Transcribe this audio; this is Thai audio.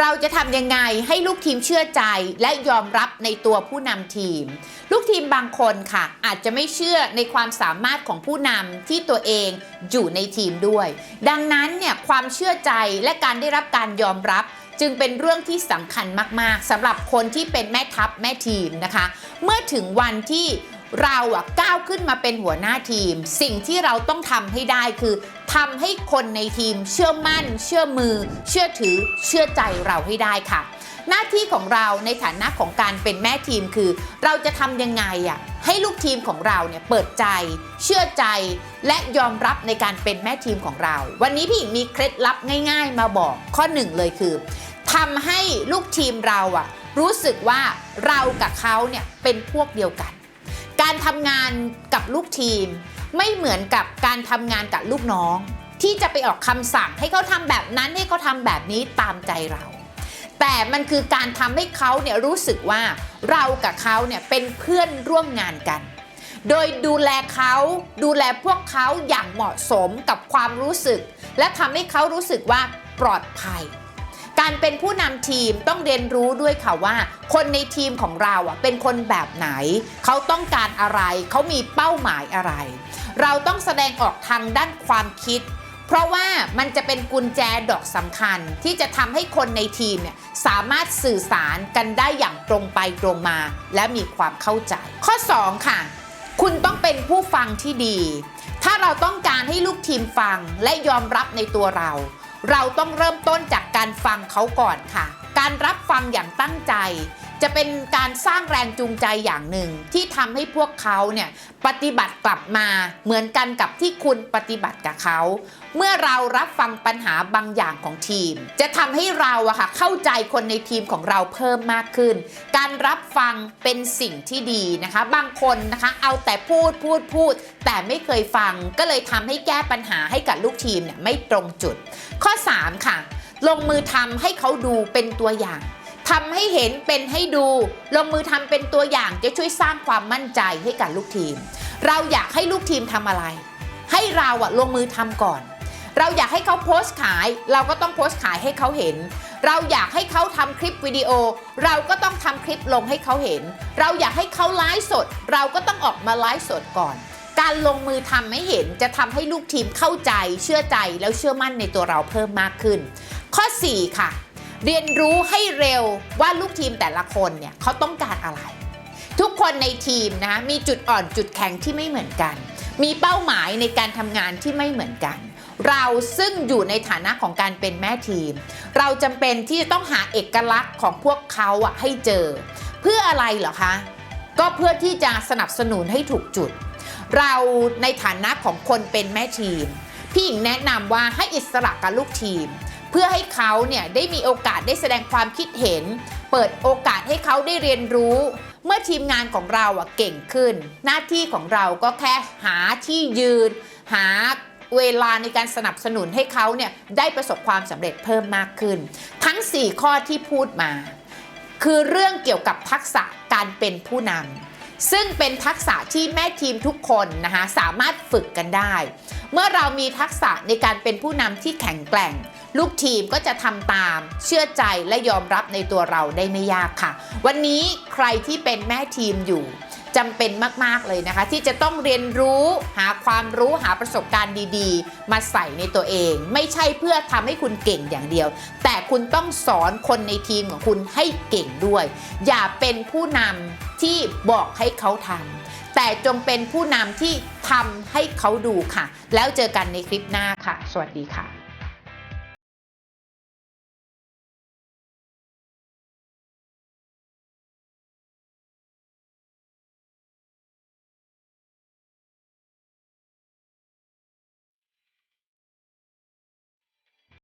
เราจะทำยังไงให้ลูกทีมเชื่อใจและยอมรับในตัวผู้นำทีม ลูกทีมบางคนค่ะ อาจจะไม่เชื่อในความสามารถของผู้นำที่ตัวเองอยู่ในทีมด้วย ดังนั้นเนี่ยความเชื่อใจและการได้รับการยอมรับจึงเป็นเรื่องที่สำคัญมาก ๆสำหรับคนที่เป็นแม่ทัพแม่ทีมนะคะ เมื่อถึงวันที่เราอะก้าวขึ้นมาเป็นหัวหน้าทีม สิ่งที่เราต้องทำให้ได้คือ ทำให้คนในทีมเชื่อมั่น เชื่อมือ เชื่อถือ เชื่อใจเราให้ได้ค่ะ หน้าที่ของเราในฐานะของการเป็นแม่ทีมคือ เราจะทำยังไงอะให้ลูกทีมของเราเนี่ยเปิดใจ เชื่อใจและยอมรับในการเป็นแม่ทีมของเรา วันนี้พี่หญิงมีเคล็ดลับง่าย ๆ มาบอกข้อหนึ่งเลยคือทำให้ลูกทีมเราอะรู้สึกว่าเรากับเขาเนี่ยเป็นพวกเดียวกัน การทำงานกับลูกทีม ไม่เหมือนกับการทำงานกับลูกน้อง ที่จะไปออกคำสั่งให้เขาทำแบบนั้นให้เขาทำแบบนี้ตามใจเรา แต่มันคือการทำให้เขาเนี่ยรู้สึกว่าเรากับเขาเนี่ยเป็นเพื่อนร่วมงานกัน โดยดูแลเขาดูแลพวกเขาอย่างเหมาะสมกับความรู้สึก และทำให้เขารู้สึกว่าปลอดภัย การเป็นผู้นำทีมต้องเรียนรู้ด้วยค่ะว่า คนในทีมของเราอะเป็นคนแบบไหน เขาต้องการอะไร เขามีเป้าหมายอะไร เราต้องแสดงออกทางด้านความคิด เพราะว่ามันจะเป็นกุญแจดอกสำคัญ ที่จะทำให้คนในทีมเนี่ยสามารถสื่อสารกันได้อย่างตรงไปตรงมา และมีความเข้าใจ ข้อ 2 ค่ะ คุณต้องเป็นผู้ฟังที่ดี ถ้าเราต้องการให้ลูกทีมฟังและยอมรับในตัวเรา เราต้องเริ่มต้นจากการฟังเขาก่อนค่ะ การรับฟังอย่างตั้งใจ จะเป็นการสร้างแรงจูงใจอย่างหนึ่งที่ทำให้พวกเขาเนี่ยปฏิบัติกลับมาเหมือนกันกับที่คุณปฏิบัติกับเขา เมื่อเรารับฟังปัญหาบางอย่างของทีม จะทำให้เราอะค่ะเข้าใจคนในทีมของเราเพิ่มมากขึ้น การรับฟังเป็นสิ่งที่ดีนะคะ บางคนนะคะเอาแต่พูดพูดพูด แต่ไม่เคยฟังก็เลยทำให้แก้ปัญหาให้กับลูกทีมเนี่ยไม่ตรงจุด ข้อ 3 ค่ะ ลงมือทำให้เขาดูเป็นตัวอย่าง ทำให้เห็นเป็นให้ดู ลงมือทำเป็นตัวอย่างจะช่วยสร้างความมั่นใจให้กับลูกทีม เราอยากให้ลูกทีมทำอะไร ให้เราอะลงมือทำก่อน เราอยากให้เขาโพสต์ขาย เราก็ต้องโพสต์ขายให้เขาเห็น เราอยากให้เขาทำคลิปวิดีโอ เราก็ต้องทำคลิปลงให้เขาเห็น เราอยากให้เขาไลฟ์สด เราก็ต้องออกมาไลฟ์สดก่อน การลงมือทำให้เห็นจะทำให้ลูกทีมเข้าใจ เชื่อใจแล้วเชื่อมั่นในตัวเราเพิ่มมากขึ้น ข้อ 4 ค่ะ เรียนรู้ให้เร็วว่าลูกทีมแต่ละคนเนี่ยเขาต้องการอะไร ทุกคนในทีมนะมีจุดอ่อนจุดแข็งที่ไม่เหมือนกัน มีเป้าหมายในการทำงานที่ไม่เหมือนกัน เราซึ่งอยู่ในฐานะของการเป็นแม่ทีม เราจำเป็นที่จะต้องหาเอกลักษณ์ของพวกเขาอะให้เจอ เพื่ออะไรเหรอคะก็เพื่อที่จะสนับสนุนให้ถูกจุด เราในฐานะของคนเป็นแม่ทีม พี่หญิงแนะนำว่าให้อิสระกับลูกทีม พื่อให้เขาเนี่ยได้มีโอกาสได้แสดงความคิดเห็น เปิดโอกาสให้เขาได้เรียนรู้ เมื่อทีมงานของเราอะเก่งขึ้น หน้าที่ของเราก็แค่หาที่ยืน หาเวลาในการสนับสนุนให้เขาเนี่ยได้ประสบความสำเร็จเพิ่มมากขึ้น ทั้ง 4 ข้อที่พูดมา คือเรื่องเกี่ยวกับทักษะการเป็นผู้นำ ซึ่งเป็นทักษะที่แม่ทีมทุกคนนะคะสามารถฝึกกันได้ เมื่อเรามีทักษะในการเป็นผู้นำที่แข็งแกร่ง ลูกทีมก็จะทำตาม เชื่อใจและยอมรับในตัวเราได้ไม่ยากค่ะ วันนี้ใครที่เป็นแม่ทีมอยู่ จำเป็นมากๆเลยนะคะ ที่จะต้องเรียนรู้หาความรู้หาประสบการณ์ดีๆ มาใส่ในตัวเอง ไม่ใช่เพื่อทำให้คุณเก่งอย่างเดียว แต่คุณต้องสอนคนในทีมของคุณให้เก่งด้วย อย่าเป็นผู้นำที่บอกให้เขาทำแต่จงเป็นผู้นำที่ทำให้เขาดูค่ะ แล้วเจอกันในคลิปหน้าค่ะ สวัสดีค่ะ